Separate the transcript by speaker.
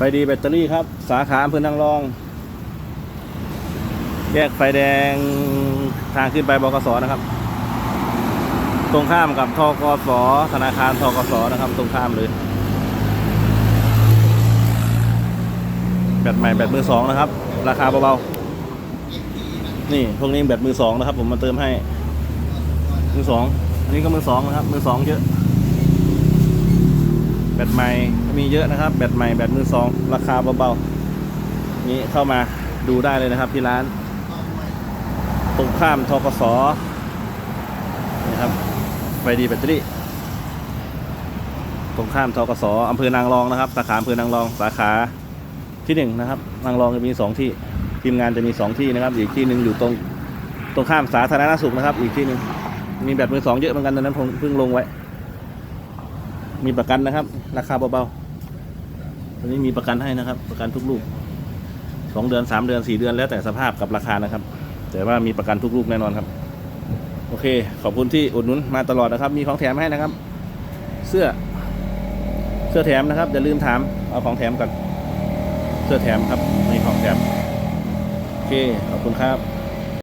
Speaker 1: ไฟดีแบตเตอรี่ครับ สาขาอำเภอนางรอง แยกไฟแดงทางขึ้นไปบกสนะครับ ตรงข้ามกับทกสธนาคารทกสนะครับ ตรงข้ามเลย แบตใหม่แบตมือสองนะครับ ราคาเบาๆนี่พวกนี้แบตมือสองนะครับ ผมมาเติมให้ มือสองอันนี้ก็มือสองนะครับ มือสองเยอะ แบตใหม่มีเยอะนะครับ แบตใหม่แบตมือสองราคาเบาๆนี่เข้ามาดูได้เลยนะครับที่ร้าน ตรงข้ามทกสนี่ครับไฟดีแบตเตอรี่ ตรงข้ามทกสอำเภอนางรองนะครับ สาขาอำเภอนางรองสาขาที่หนึ่งนะครับนางรองจะมีสองที่ทีมงานจะมีสองที่นะครับ อีกที่หนึ่งอยู่ตรงตรงข้ามสาธารณสุขนะครับ อีกที่หนึ่งมีแบตมือสองเยอะเหมือนกันตอนนั้นผมเพิ่งลงไว้ มีประกันนะครับ ราคาเบาๆตอนนี้มีประกันให้นะครับ ประกันทุกลูกสองเดือนสามเดือนสี่เดือนแล้วแต่สภาพกับราคานะครับ แต่ว่ามีประกันทุกลูกแน่นอนครับ โอเค ขอบคุณที่อุดหนุนมาตลอดนะครับ มีของแถมให้นะครับ เสื้อ เสื้อแถมนะครับอย่าลืมถามเอาของแถมก่อนเสื้อแถมครับมีของแถมโอเคขอบคุณครับ